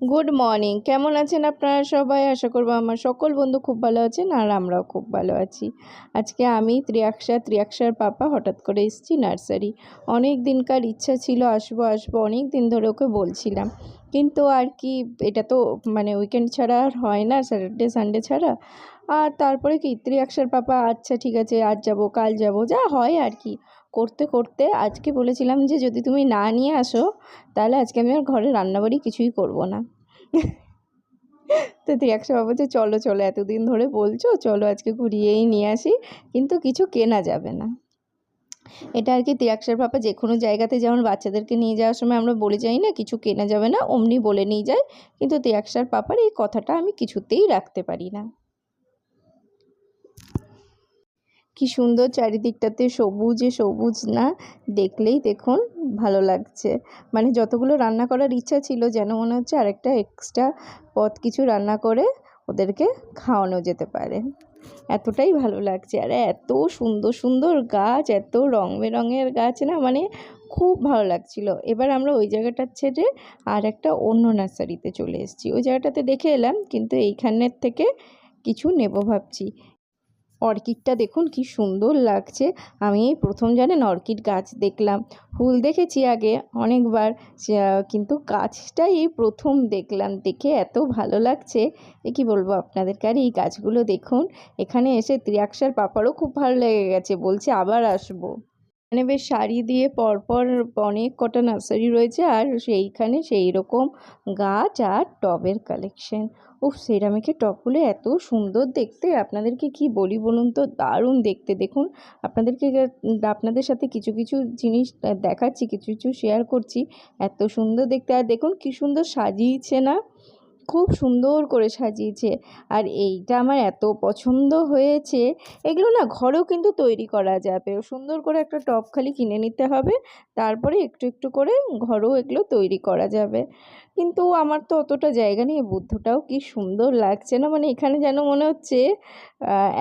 Good morning কেমন আছেন আপনারা সবাই? আশা করব আমার সকল বন্ধু খুব ভালো আছেন আর আমরাও খুব ভালো আছি। আজকে আমি ত্রিয়াক্ষা, ত্রিয়াক্ষার পাপা হঠাৎ করে এসেছি নার্সারি। অনেক দিনকার ইচ্ছা ছিল, আসব আসব, অনেক দিন ধরে ওকে বলছিলাম। কিন্তু আর কি, এটা তো মানে উইকেন্ড ছাড়া আর হয় না স্যাটারডে সানডে ছাড়া। আর তারপরে কি, ত্রিয়াক্ষার পাপা আচ্ছা ঠিক আছে, আজ যাব, কাল যাব, যা হয় আর কি। করতে করতে আজকে বলেছিলাম যে যদি তুমি না নিয়ে আসো, তাহলে আজকে আমি আর ঘরে রান্নাবাড়ি কিছুই করব না। তো ত্রিয়াক্ষা বাবা যে চলো চলো এতদিন ধরে বলছো, চলো আজকে ঘুরিয়েই নিয়ে আসি, কিন্তু কিছু কেনা যাবে না। এটা আর কি ত্রিয়াক্ষার পাপা যে কোনো জায়গাতে যেমন বাচ্চাদেরকে নিয়ে যাওয়ার সময় আমরা বলে যাই না, কিছু কেনা যাবে না, অমনি বলে নিয়ে যায়, কিন্তু ত্রিয়াক্ষার পাপার এই কথাটা আমি কিছুতেই রাখতে পারি না। কি সুন্দর চারিদিকটাতে সবুজে সবুজ না, দেখলেই দেখুন ভালো লাগছে। মানে যতগুলো রান্না করার ইচ্ছা ছিল যেন মনে হচ্ছে আরেকটা এক্সট্রা পদ কিছু রান্না করে ওদেরকে খাওয়ানো যেতে পারে। এতটাই ভালো লাগছে। আর এত সুন্দর সুন্দর গাছ, এত রং বেরঙের গাছ না মানে খুব ভালো লাগছিল। এবার আমরা ওই জায়গাটা ছেড়ে আর একটা অন্য নার্সারিতে চলে এসেছি। ওই জায়গাটাতে দেখে এলাম, কিন্তু এইখানের থেকে কিছু নেব ভাবছি। অর্কিডটা দেখুন কি সুন্দর লাগছে। আমি প্রথম জানেন অর্কিড গাছ দেখলাম। ফুল দেখেছি আগে অনেকবার কিন্তু গাছটাই এই প্রথম দেখলাম। দেখে এত ভালো লাগছে। এ কী বলব আপনাদেরকে আর এই গাছগুলো দেখুন। এখানে এসে ত্রিয়াক্ষার পাপারও খুব ভালো লেগে গেছে। বলছে আবার আসব। মানে বেশ শাড়ি দিয়ে পরপর অনেক কটা নার্সারি রয়েছে। আর সেইখানে সেই রকম গাছ আর টবের কালেকশন উফ, সেরামিকের টপগুলো এত সুন্দর দেখতে। আপনাদেরকে কি বলি বলুন তো? দারুণ দেখতে, দেখুন। আপনাদেরকে আপনাদের সাথে কিছু কিছু জিনিস দেখাচ্ছি, কিছু কিছু শেয়ার করছি। এত সুন্দর দেখতে। আর দেখুন, কি সুন্দর সাজিয়েছে না? খুব সুন্দর করে সাজিয়েছে। আর এইটা আমার এত পছন্দ হয়েছে, এগুলো না ঘরেও কিন্তু তৈরি করা যাবে। সুন্দর করে একটা টব খালি কিনে নিতে হবে, তারপরে একটু একটু করে ঘরেও এগুলো তৈরি করা যাবে। কিন্তু আমার তো অতটা জায়গা নিয়ে বুদ্ধটাও কি সুন্দর লাগছে না? মানে এখানে যেন মনে হচ্ছে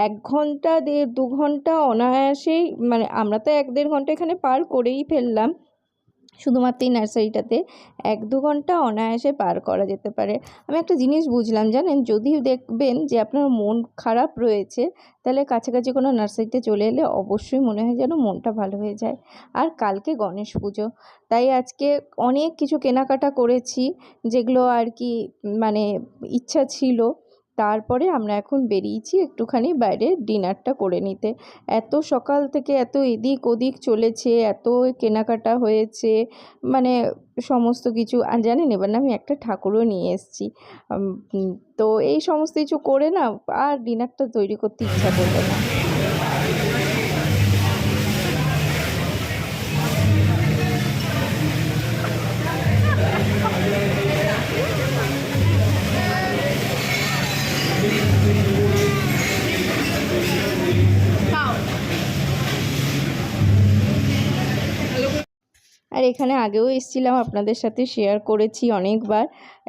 এক ঘণ্টা দেড় দু ঘণ্টা অনায়াসেই মানে আমরা তো এক দেড় ঘণ্টা এখানে পার করেই ফেললাম। শুধুমাত্র এই নার্সারিটাতে এক দু ঘণ্টা অনায়াসে পার করা যেতে পারে। আমি একটা জিনিস বুঝলাম, জানেন? যদি দেখবেন যে আপনার মন খারাপ রয়েছে, তাহলে কাছাকাছি কোনো নার্সারিতে চলে এলে অবশ্যই মনে হয় যেন মনটা ভালো হয়ে যায়। আর কালকে গণেশ পুজো। তাই আজকে অনেক কিছু কেনাকাটা করেছি, যেগুলো আর কি মানে ইচ্ছা ছিল। তারপরে আমরা এখন বেরিয়েছি একটুখানি বাইরে ডিনারটা করে নিতে। এত সকাল থেকে এত এদিক ওদিক চলেছে, এত কেনাকাটা হয়েছে মানে সমস্ত কিছু। আর জানেন, এবার না আমি একটা ঠাকুরও নিয়ে এসেছি। তো এই সমস্ত কিছু করে না, আর ডিনারটা তৈরি করতে ইচ্ছা করবে না। আর এখানে আগেও এসেছিলাম আপনাদের সাথে শেয়ার করেছি অনেকবার।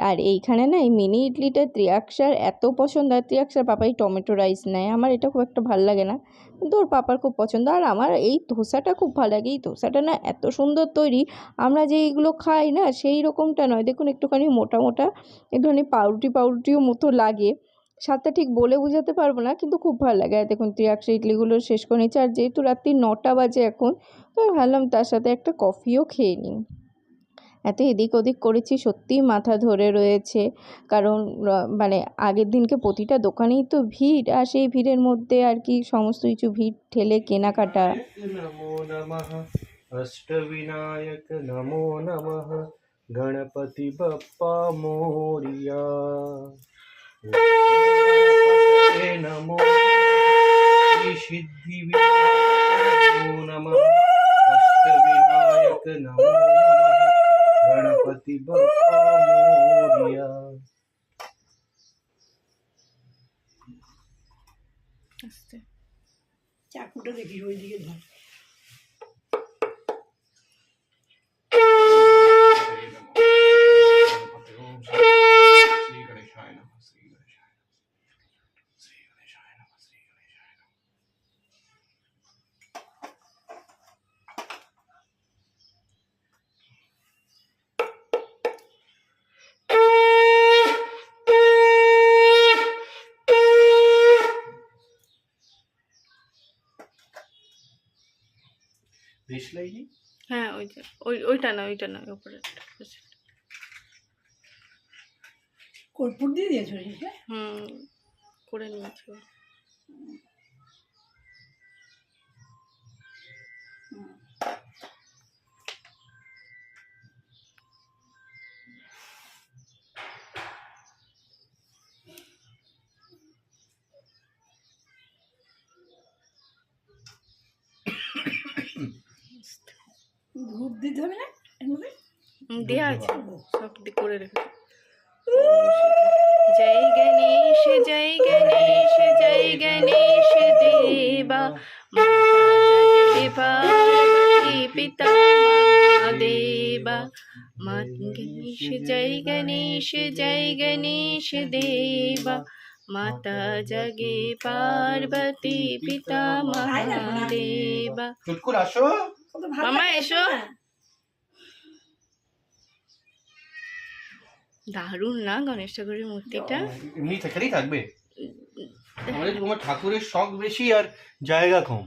আর এইখানে না এই মিনি ইডলিটা ত্রিয়াক্ষার এত পছন্দ, আর ত্রিয়াক্ষার পাপাই টমেটো রাইস নেয়। আমার এটা খুব একটা ভালো লাগে না। কিন্তু ওর পাপার খুব পছন্দ। আর আমার এই ধোসাটা খুব ভালো লাগে। এই ধোসাটা না এত সুন্দর তৈরি। আমরা যে এইগুলো খাই না, সেই রকমটা নয়। দেখুন একটুখানি মোটা মোটা, একটুখানি পাউরুটি পাউরুটিও মতো লাগে। স্বাদটা ঠিক বলে বোঝাতে পারব না, কিন্তু খুব ভালো লাগে। দেখুন ত্রিয়াক্সা ইডলিগুলো শেষ করে নিচ্ছে। আর যেহেতু রাত্রি নটা বাজে এখন, তো ভাবলাম তার সাথে একটা কফিও খেয়ে নিই। এত এদিক ওদিক করেছি, সত্যিই মাথা ধরে রয়েছে। কারণ মানে আগের দিনকে প্রতিটা দোকানেই তো ভিড়, আর সেই ভিড়ের মধ্যে আর কি সমস্ত কিছু ভিড় ঠেলে কেনাকাটা। নমো গণপতি বাপ্পা নমো সিদ্ধি নম অষ্টবিনায়ক নম গণপতি মোরিয়া চাকুটা দেখি ওই দিকে ধর। দেশলাই হ্যাঁ ওই যে ওই ওইটা না ওইটা না ওপরে কর্পূর দিয়ে দিয়েছ হুম করে নিয়েছি। দিতে হবে না এর মধ্যে। দেয়া আছে। সব দি- করে রেখেছি জয় গণেশ জয় গণেশ জয় গণেশ দেবা। পিতা মহাদেবা মা গণেশ জয় গণেশ জয় গণেশ দেবা। মাতা জগে পার্বতী পিতা মহাদেবা মামা, এসো। দারুণ না গণেশ ঠাকুরের মূর্তিটা? এমনি থেকেই থাকবে? আমাদের তোমার ঠাকুরের শখ বেশি আর জায়গা কম?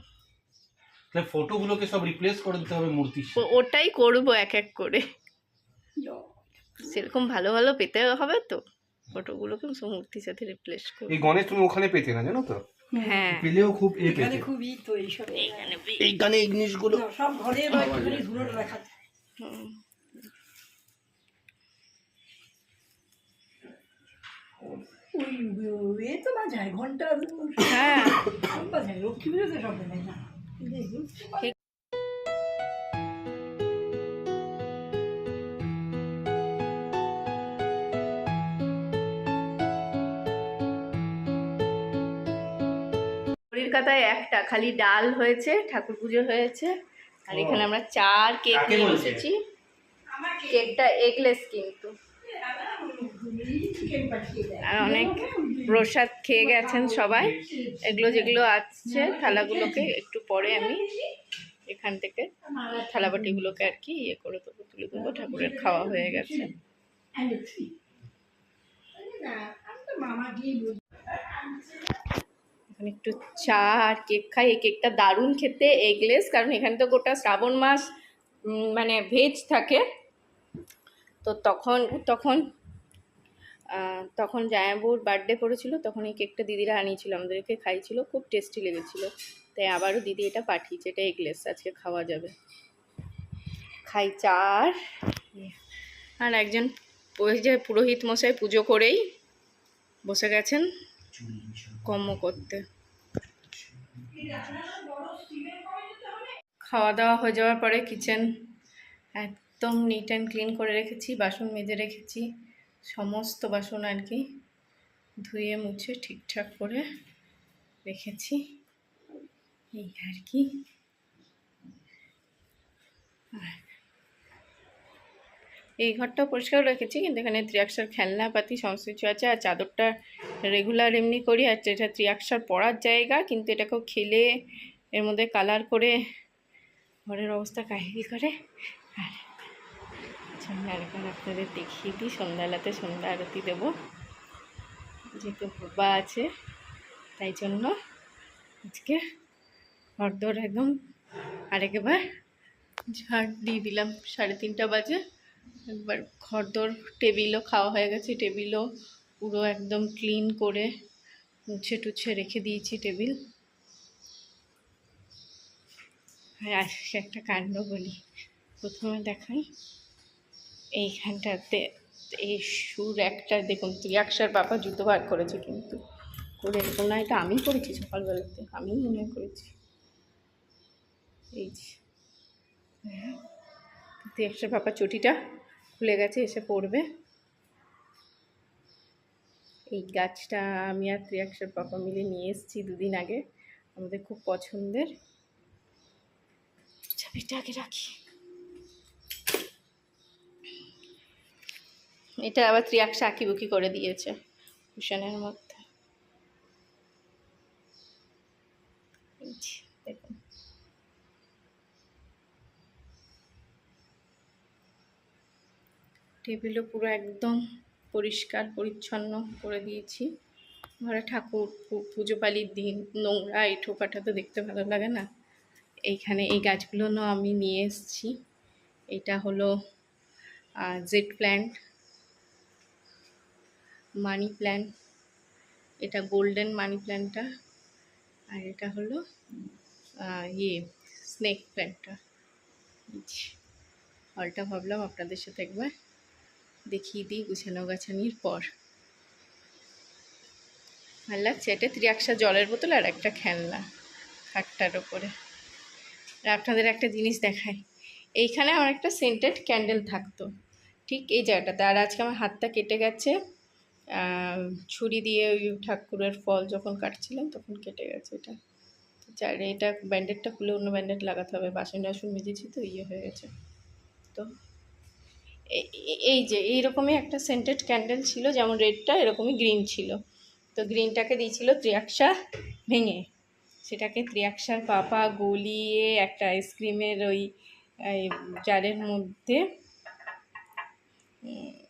তাহলে ফটোগুলোকে সব রিপ্লেস করে দিতে হবে মূর্তি ওটাই করব এক এক করে। সেরকম ভালো ভালো পেতে হবে তো। ফটোগুলোকে সব মূর্তির সাথে রিপ্লেস করব। এই গণেশ তুমি ওখানে পেতে না জানো তো? হ্যাঁ। পেলেও খুব এখানে খুবই তো এইসব। এইখানে এই জিনিসগুলো সব ঘরে ধুলো রাখা যায়। হুম। ওই এ তো বাজায় ঘণ্টা হ্যাঁ। বাজায় লক্ষ্মী পুজোতে সব বাজায় না। কলকাতায় একটা খালি ডাল হয়েছে ঠাকুর পুজো হয়েছে আর এখানে আমরা চার কেক নিয়ে? বসেছি। কেকটা এগলেস কিন্তু। আর অনেক প্রসাদ খেয়ে গেছেন সবাই। এগুলো যেগুলো আসছে, থালাগুলোকে একটু পরে আমি এখান থেকে থালাবাটিগুলোকে আর কি ইয়ে করে দেবো, তুলে দেবো। ঠাকুরের খাওয়া হয়ে গেছে। একটু চা আর কেক খাই। এই কেকটা দারুণ খেতে, এগলেস, কারণ এখানে তো গোটা শ্রাবণ মাস মানে ভেজ থাকে। তো তখন তখন তখন জায়াবুর বার্থডে করেছিল তখন এই কেকটা দিদিরা আনিয়েছিল, আমাদেরকে খাইছিল, খুব টেস্টি লেগেছিল। তাই আবারও দিদি এটা পাঠিয়েছে, এটা এগলেস আজকে খাওয়া যাবে। খাই চা আর একজন পুরোহিত মশাই পুজো করেই বসে গেছেন কর্ম করতে। খাওয়া দাওয়া হয়ে যাওয়ার পরে কিচেন একদম নিট অ্যান্ড ক্লিন করে রেখেছি, বাসন মেজে রেখেছি। সমস্ত বাসন আর কি ধুয়ে, মুছে, ঠিকঠাক করে রেখেছি। এই আর কি। এই ঘরটাও পরিষ্কার রেখেছি, কিন্তু এখানে ত্রিয়াক্ষার খেলনাপাতি সমস্ত কিছু আছে, আর চাদরটা রেগুলার এমনি করি, আর এটা ত্রিয়াক্ষার পড়ার জায়গা, কিন্তু এটাকেও খেলে, এর মধ্যে কালার করে ঘরের অবস্থা কাহিল করে। আর সন্ধ্যা আরেকবার আপনাদের দেখিয়ে দিই, সন্ধ্যাবেলাতে সন্ধ্যা আরতি দেবো। যেহেতু বাবা আছে, তাই জন্য আজকে ঘরদোর একদম আরেকবার ঝাড় দিয়ে দিলাম। সাড়ে তিনটা বাজে, একবার ঘরদোর টেবিলও খাওয়া হয়ে গেছে, টেবিলও পুরো একদম ক্লিন করে মুছে টুছে রেখে দিয়েছি টেবিল। আর আজকে একটা কাণ্ড বলি, প্রথমে দেখাই। এইখানটাতে এই সুর একটা, দেখুন, ত্রিয়াক্ষার বাবা জুতো বার করেছে কিন্তু। করে এরকম না, এটা আমি করেছি সকালবেলাতে আমি মনে করেছি। এই যে হ্যাঁ ত্রিয়াক্ষার বাবা চটিটা খুলে গেছে, এসে পড়বে। এই গাছটা আমি আর ত্রিয়াক্ষার পাপা মিলে নিয়ে এসেছি দুদিন আগে, আমাদের খুব পছন্দের। চাবিটা আগে রাখি। এটা আবার ত্রিয়াক্ষা আঁকিবুকি করে দিয়েছে কুশনের মধ্যে। দেখুন। টেবিলও পুরো একদম পরিষ্কার, পরিচ্ছন্ন করে দিয়েছি। ঘরে ঠাকুর পুজো পালির দিন, নোংরা এই ঠোকাটা তো দেখতে ভালো লাগে না। এইখানে এই গাছগুলো আমি নিয়ে এসেছি। এটা হলো জেড প্ল্যান্ট মানি প্ল্যান্ট এটা গোল্ডেন মানি প্ল্যান্টটা আর এটা হলো ইয়ে স্নেক প্ল্যান্টটা হলটা ভাবলাম আপনাদের সাথে একবার দেখিয়ে দিই, গুছানো গাছানির পর। ভালো লাগছে, এটা ত্রিয়াক্সা জলের বোতল আর একটা খেলনা খাটটার ওপরে। আর আপনাদের একটা জিনিস দেখাই, এইখানে আমার একটা সেন্টেড ক্যান্ডেল থাকতো। ঠিক এই জায়গাটাতে, আর আজকে আমার হাতটা কেটে গেছে। ছুরি দিয়ে ওই ঠাকুরের ফল যখন কাটছিলাম তখন কেটে গেছে এটা। চাইলে এটা ব্যান্ডেডটা খুলে অন্য ব্যান্ডেড লাগাতে হবে, বাসন টাসন মেজেছি তো ইয়ে হয়ে গেছে। তো এই যে, এইরকমই একটা সেন্টেড ক্যান্ডেল ছিল, যেমন রেডটা এরকমই গ্রিন ছিল। তো গ্রিনটাকে দিয়েছিল ত্রিয়াক্সা ভেঙে। সেটাকে ত্রিয়াক্সার পাপা গলিয়ে একটা আইসক্রিমের ওই জারের মধ্যে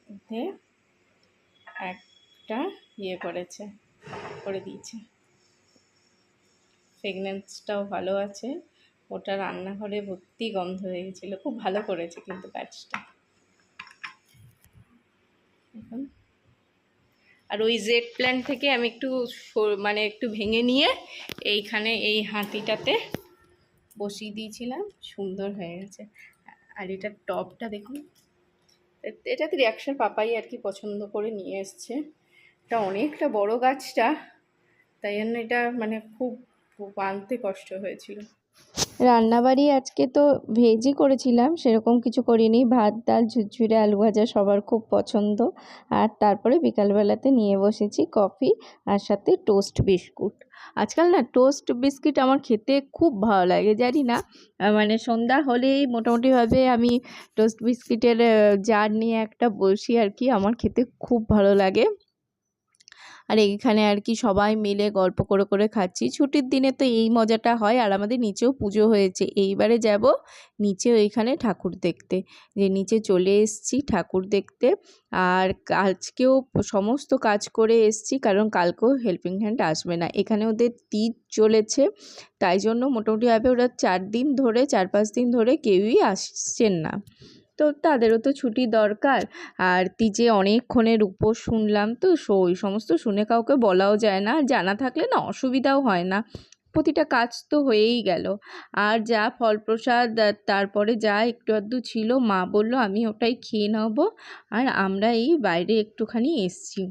মধ্যে একটা ইয়ে করেছে, করে দিয়েছে। ফ্রেগনেন্সটাও ভালো আছে। ওটা রান্নাঘরে ভর্তি গন্ধ হয়ে গেছিল। খুব ভালো করেছে কিন্তু কাজটা এখন। আর ওই জেড প্ল্যান থেকে আমি একটু মানে একটু ভেঙে নিয়ে এইখানে এই হাতিটাতে বসিয়ে দিয়েছিলাম। সুন্দর হয়ে গেছে। আর এটার টপটা দেখুন। এ- এটা রিয়াকশন পাপাই আর কি পছন্দ করে নিয়ে এসছে। এটা অনেকটা বড় গাছটা, তাই জন্য এটা মানে খুব খুব আনতে কষ্ট হয়েছিল। রান্নাবাড়ি আজকে তো ভেজই করেছিলাম, সেরকম কিছু করিনি। ভাত, ডাল, ঝুরঝুরে, আলু ভাজা সবার খুব পছন্দ। আর তারপরে বিকালবেলাতে নিয়ে বসেছি কফি আর সাথে টোস্ট বিস্কুট। আজকাল না টোস্ট বিস্কিট আমার খেতে খুব ভালো লাগে, জানি না। মানে সন্ধ্যা হলেই মোটামুটিভাবে আমি টোস্ট বিস্কিটের জার নিয়ে একটা বসি আর কি। আমার খেতে খুব ভালো লাগে। আর এইখানে আর কি সবাই মিলে গল্প করে করে খাচ্ছি। ছুটির দিনে তো এই মজাটা হয় আর আমাদের নিচেও পুজো হয়েছে। এইবারে যাব নিচে ওইখানে ঠাকুর দেখতে। যে নিচে চলে এসেছি ঠাকুর দেখতে। আর আজকেও সমস্ত কাজ করে এসছি কারণ কালকেও হেল্পিং হ্যান্ড আসবে না। এখানে ওদের তীজ চলেছে। তাই জন্য মোটামুটিভাবে ওরা চার দিন ধরে, চার পাঁচ দিন ধরে কেউই আসছেন না। তো তাদেরও তো ছুটি দরকার। আর যে অনেকক্ষণের উপোস শুনলাম তো ওই সমস্ত শুনে কাউকে বলাও যায় না। জানা থাকলে না অসুবিধাও হয় না। প্রতিটা কাজ তো হয়েই গেল। আর যা ফলপ্রসাদ তারপরে যা একটু আধটু ছিল, মা বলল, আমি ওটাই খেয়ে নেব। আর আমরা এই বাইরে একটুখানি এসছি।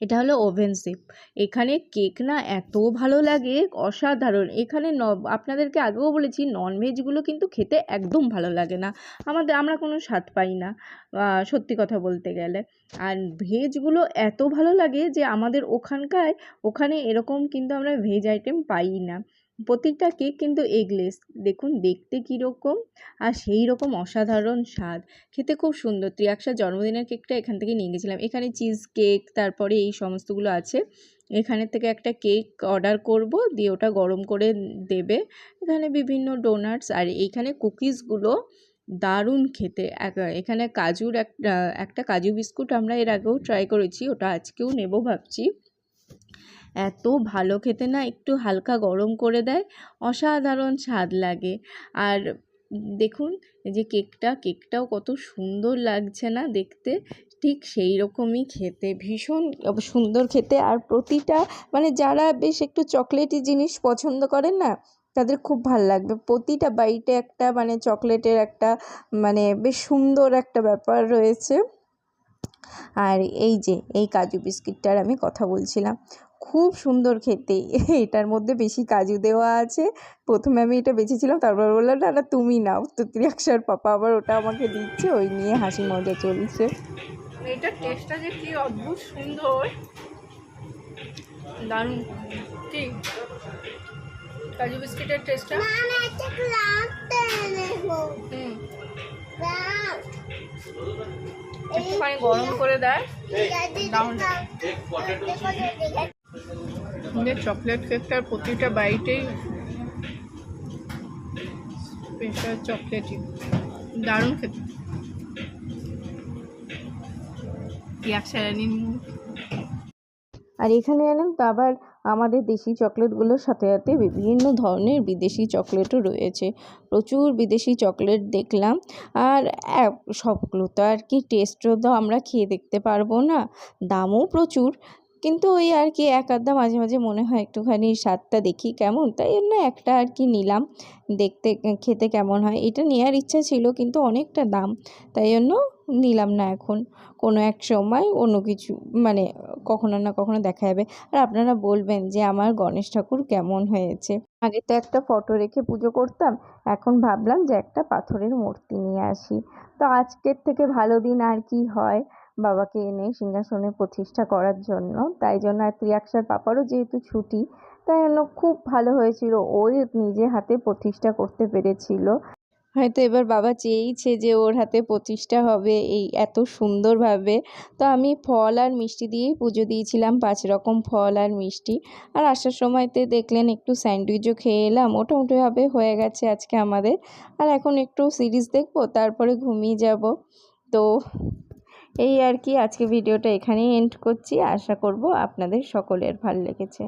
এটা হলো ওভেন শেপ এখানে কেক না এত ভালো লাগে, অসাধারণ। এখানে ন, আপনাদেরকে আগেও বলেছি ননভেজগুলো কিন্তু খেতে একদম ভালো লাগে না। আমাদের, আমরা কোনো স্বাদ পাই না সত্যি কথা বলতে গেলে। আর ভেজগুলো এত ভালো লাগে যে আমাদের ওখানকার, ওখানে এরকম কিন্তু আমরা ভেজ আইটেম পাই না। প্রত্যেকটা কেক কিন্তু এগলেস। দেখুন, দেখতে কীরকম আর সেই রকম অসাধারণ স্বাদ। খেতে খুব সুন্দর। ত্রিয়াক্সার জন্মদিনের কেকটা এখান থেকে নিয়ে গেছিলাম। এখানে চিজ কেক, তারপরে এই সমস্তগুলো আছে। এখানে থেকে একটা কেক অর্ডার করব, দিয়ে ওটা গরম করে দেবে। এখানে বিভিন্ন ডোনাটস আর এইখানে কুকিজগুলো দারুণ খেতে। এখানে কাজুর একটা একটা কাজু বিস্কুট আমরা এর আগেও ট্রাই করেছি, ওটা আজকেও নেব ভাবছি। এত ভালো খেতে না একটু হালকা গরম করে দেয়, অসাধারণ স্বাদ লাগে। আর দেখুন যে কেকটা, কেকটাও কত সুন্দর লাগছে না দেখতে, ঠিক সেই রকমই খেতে, ভীষণ সুন্দর খেতে। আর প্রতিটা মানে যারা বেশ একটু চকলেটি জিনিস পছন্দ করেন না, তাদের খুব ভালো লাগবে। প্রতিটা বাইটে একটা মানে চকলেটের একটা মানে বেশ সুন্দর একটা ব্যাপার রয়েছে। আর এই যে, এই কাজু বিস্কিটটার আমি কথা বলছিলাম। খুব সুন্দর খেতে। এটার মধ্যে বেশি কাজু দেওয়া আছে। প্রথমে আমি এটা বেঁচেছিলাম তারপর বললাম না তুমি নাও। তো ত্রিয়াক্ষার পাপা আবার ওটা আমাকে দিচ্ছে ওই নিয়ে হাসি মজা চলছে। এইটার টেস্টটা যে কি অদ্ভুত সুন্দর। দারুণ। কি? কাজু বিস্কিটের টেস্টটা হুম। একটুখানি গরম করে দেয়। আমাদের চকলেট কেকটার প্রতিটা বাইটেই স্পেশাল চকলেটই দারুণ খেতে। আর এখানে জানেন তো আবার আমাদের দেশি চকলেটগুলোর সাথে সাথে বিভিন্ন ধরনের বিদেশি চকলেটও রয়েছে। প্রচুর বিদেশি চকলেট দেখলাম। আর সবগুলো তো আর কি টেস্টও তো আমরা খেয়ে দেখতে পারব না। দামও প্রচুর। কিন্তু ওই আর কি এক আধটা মাঝে মাঝে মনে হয় একটুখানি স্বাদটা দেখি কেমন। তাই জন্য একটা আর কি নিলাম। দেখতে খেতে কেমন হয় এটা নেওয়ার ইচ্ছা ছিল কিন্তু অনেকটা দাম। তাই জন্য নিলাম না এখন। কোনো এক সময় অন্য কিছু মানে কখনো না কখনো দেখা যাবে। আর আপনারা বলবেন যে আমার গণেশ ঠাকুর কেমন হয়েছে। আগে তো একটা ফটো রেখে পুজো করতাম, এখন ভাবলাম যে একটা পাথরের মূর্তি নিয়ে আসি। তো আজকের থেকে ভালো দিন আর কি হয়? বাবাকে এনে সিংহাসনে প্রতিষ্ঠা করার জন্য। তাই জন্য আর ত্রিয়াক্ষার পাপারও যেহেতু ছুটি, তাই জন্য খুব ভালো হয়েছিল। ওই নিজে হাতে প্রতিষ্ঠা করতে পেরেছিল। হয়তো এবার বাবা চেয়েইছে যে ওর হাতে প্রতিষ্ঠা হবে এই এত সুন্দরভাবে। তো আমি ফল আর মিষ্টি দিয়েই পুজো দিয়েছিলাম, পাঁচ রকম ফল আর মিষ্টি। আর আসার সময়তে দেখলেন একটু স্যান্ডউইচও খেয়ে এলাম। মোটামুটিভাবে হয়ে গেছে আজকে আমাদের। আর এখন একটু সিরিজ দেখব, তারপরে ঘুমিয়ে যাব। তো এই আর কি আজকে ভিডিওটা এখানেই এন্ড করছি। আশা করব আপনাদের সকলের ভালো লেগেছে।